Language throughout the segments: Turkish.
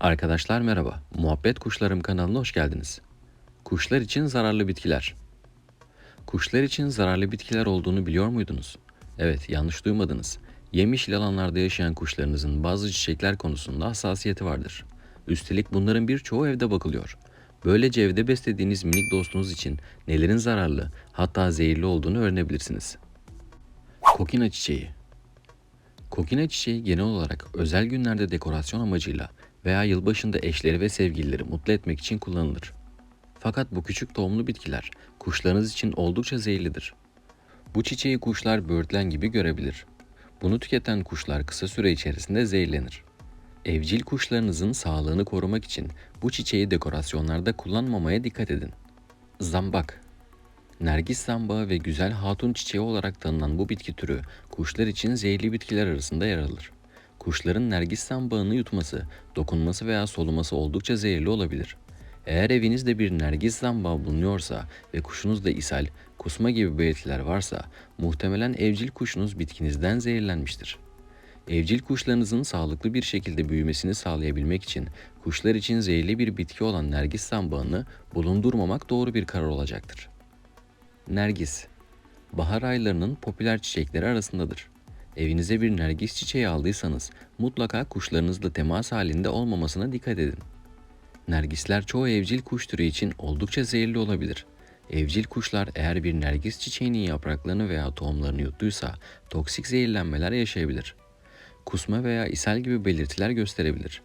Arkadaşlar merhaba. Muhabbet Kuşlarım kanalına hoş geldiniz. Kuşlar için zararlı bitkiler. Kuşlar için zararlı bitkiler olduğunu biliyor muydunuz? Evet, yanlış duymadınız. Yemişil alanlarda yaşayan kuşlarınızın bazı çiçekler konusunda hassasiyeti vardır. Üstelik bunların birçoğu evde bakılıyor. Böylece evde beslediğiniz minik dostunuz için nelerin zararlı, hatta zehirli olduğunu öğrenebilirsiniz. Kokina çiçeği Kokina çiçeği genel olarak özel günlerde dekorasyon amacıyla veya yılbaşında eşleri ve sevgilileri mutlu etmek için kullanılır. Fakat bu küçük tohumlu bitkiler kuşlarınız için oldukça zehirlidir. Bu çiçeği kuşlar böğürtlen gibi görebilir. Bunu tüketen kuşlar kısa süre içerisinde zehirlenir. Evcil kuşlarınızın sağlığını korumak için bu çiçeği dekorasyonlarda kullanmamaya dikkat edin. Zambak Nergis zambağı ve güzel hatun çiçeği olarak tanınan bu bitki türü kuşlar için zehirli bitkiler arasında yer alır. Kuşların nergis zambağını yutması, dokunması veya soluması oldukça zehirli olabilir. Eğer evinizde bir nergis zambağı bulunuyorsa ve kuşunuzda ishal, kusma gibi belirtiler varsa muhtemelen evcil kuşunuz bitkinizden zehirlenmiştir. Evcil kuşlarınızın sağlıklı bir şekilde büyümesini sağlayabilmek için kuşlar için zehirli bir bitki olan nergis zambağını bulundurmamak doğru bir karar olacaktır. Nergis Bahar aylarının popüler çiçekleri arasındadır. Evinize bir nergis çiçeği aldıysanız mutlaka kuşlarınızla temas halinde olmamasına dikkat edin. Nergisler çoğu evcil kuş türü için oldukça zehirli olabilir. Evcil kuşlar eğer bir nergis çiçeğinin yapraklarını veya tohumlarını yuttuysa toksik zehirlenmeler yaşayabilir. Kusma veya ishal gibi belirtiler gösterebilir.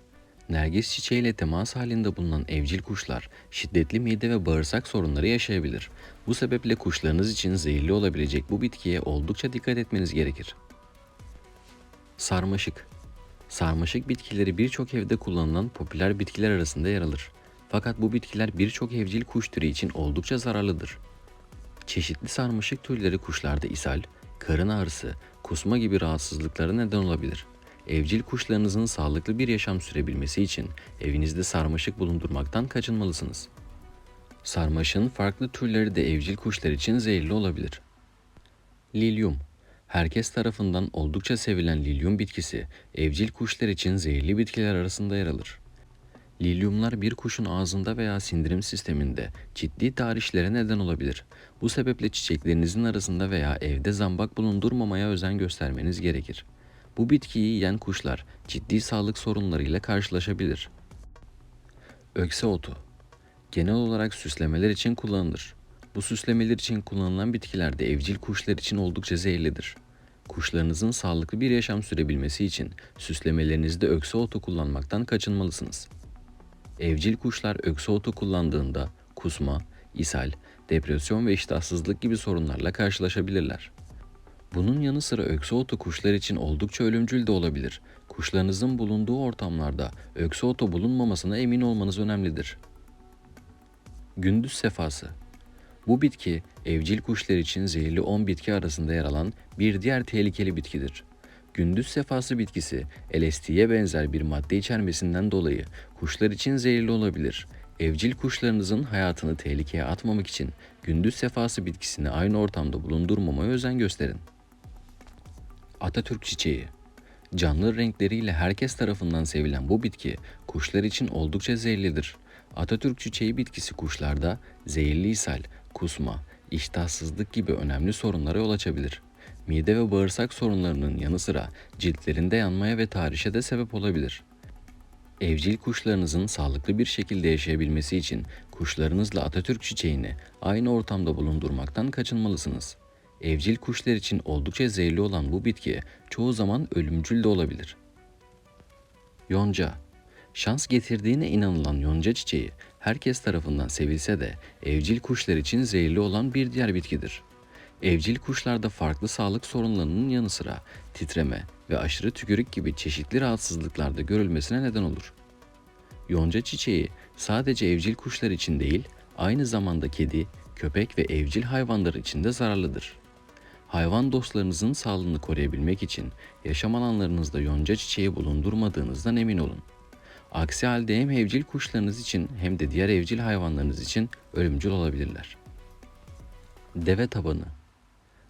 Nergis çiçeğiyle temas halinde bulunan evcil kuşlar şiddetli mide ve bağırsak sorunları yaşayabilir. Bu sebeple kuşlarınız için zehirli olabilecek bu bitkiye oldukça dikkat etmeniz gerekir. Sarmaşık Sarmaşık bitkileri birçok evde kullanılan popüler bitkiler arasında yer alır. Fakat bu bitkiler birçok evcil kuş türü için oldukça zararlıdır. Çeşitli sarmaşık türleri kuşlarda ishal, karın ağrısı, kusma gibi rahatsızlıklara neden olabilir. Evcil kuşlarınızın sağlıklı bir yaşam sürebilmesi için evinizde sarmaşık bulundurmaktan kaçınmalısınız. Sarmaşığın farklı türleri de evcil kuşlar için zehirli olabilir. Lilyum Herkes tarafından oldukça sevilen lilyum bitkisi, evcil kuşlar için zehirli bitkiler arasında yer alır. Lilyumlar bir kuşun ağzında veya sindirim sisteminde ciddi tahrişlere neden olabilir. Bu sebeple çiçeklerinizin arasında veya evde zambak bulundurmamaya özen göstermeniz gerekir. Bu bitkiyi yiyen kuşlar ciddi sağlık sorunlarıyla karşılaşabilir. Ökse otu Genel olarak süslemeler için kullanılır. Bu süslemeler için kullanılan bitkiler de evcil kuşlar için oldukça zehirlidir. Kuşlarınızın sağlıklı bir yaşam sürebilmesi için süslemelerinizde ökse otu kullanmaktan kaçınmalısınız. Evcil kuşlar ökse otu kullandığında kusma, ishal, depresyon ve iştahsızlık gibi sorunlarla karşılaşabilirler. Bunun yanı sıra ökse otu kuşlar için oldukça ölümcül de olabilir. Kuşlarınızın bulunduğu ortamlarda ökse otu bulunmamasına emin olmanız önemlidir. Gündüz sefası Bu bitki evcil kuşlar için zehirli 10 bitki arasında yer alan bir diğer tehlikeli bitkidir. Gündüz sefası bitkisi LSD'ye benzer bir madde içermesinden dolayı kuşlar için zehirli olabilir. Evcil kuşlarınızın hayatını tehlikeye atmamak için gündüz sefası bitkisini aynı ortamda bulundurmamaya özen gösterin. Atatürk çiçeği Canlı renkleriyle herkes tarafından sevilen bu bitki kuşlar için oldukça zehirlidir. Atatürk çiçeği bitkisi kuşlarda zehirli ishal, kusma, iştahsızlık gibi önemli sorunlara yol açabilir. Mide ve bağırsak sorunlarının yanı sıra ciltlerinde yanmaya ve tahrişe de sebep olabilir. Evcil kuşlarınızın sağlıklı bir şekilde yaşayabilmesi için kuşlarınızla Atatürk çiçeğini aynı ortamda bulundurmaktan kaçınmalısınız. Evcil kuşlar için oldukça zehirli olan bu bitki çoğu zaman ölümcül de olabilir. Yonca Şans getirdiğine inanılan yonca çiçeği herkes tarafından sevilse de evcil kuşlar için zehirli olan bir diğer bitkidir. Evcil kuşlarda farklı sağlık sorunlarının yanı sıra titreme ve aşırı tükürük gibi çeşitli rahatsızlıklarda görülmesine neden olur. Yonca çiçeği sadece evcil kuşlar için değil, aynı zamanda kedi, köpek ve evcil hayvanlar için de zararlıdır. Hayvan dostlarınızın sağlığını koruyabilmek için yaşam alanlarınızda yonca çiçeği bulundurmadığınızdan emin olun. Aksi halde hem evcil kuşlarınız için hem de diğer evcil hayvanlarınız için ölümcül olabilirler. Deve tabanı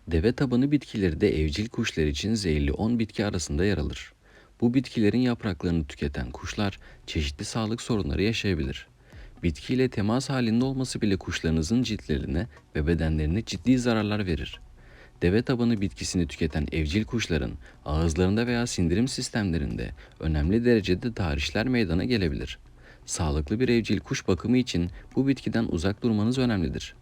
Deve tabanı bitkileri de evcil kuşlar için zehirli 10 bitki arasında yer alır. Bu bitkilerin yapraklarını tüketen kuşlar çeşitli sağlık sorunları yaşayabilir. Bitkiyle temas halinde olması bile kuşlarınızın ciltlerine ve bedenlerine ciddi zararlar verir. Deve tabanı bitkisini tüketen evcil kuşların ağızlarında veya sindirim sistemlerinde önemli derecede tarihler meydana gelebilir. Sağlıklı bir evcil kuş bakımı için bu bitkiden uzak durmanız önemlidir.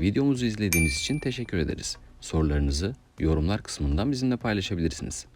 Videomuzu izlediğiniz için teşekkür ederiz. Sorularınızı yorumlar kısmından bizimle paylaşabilirsiniz.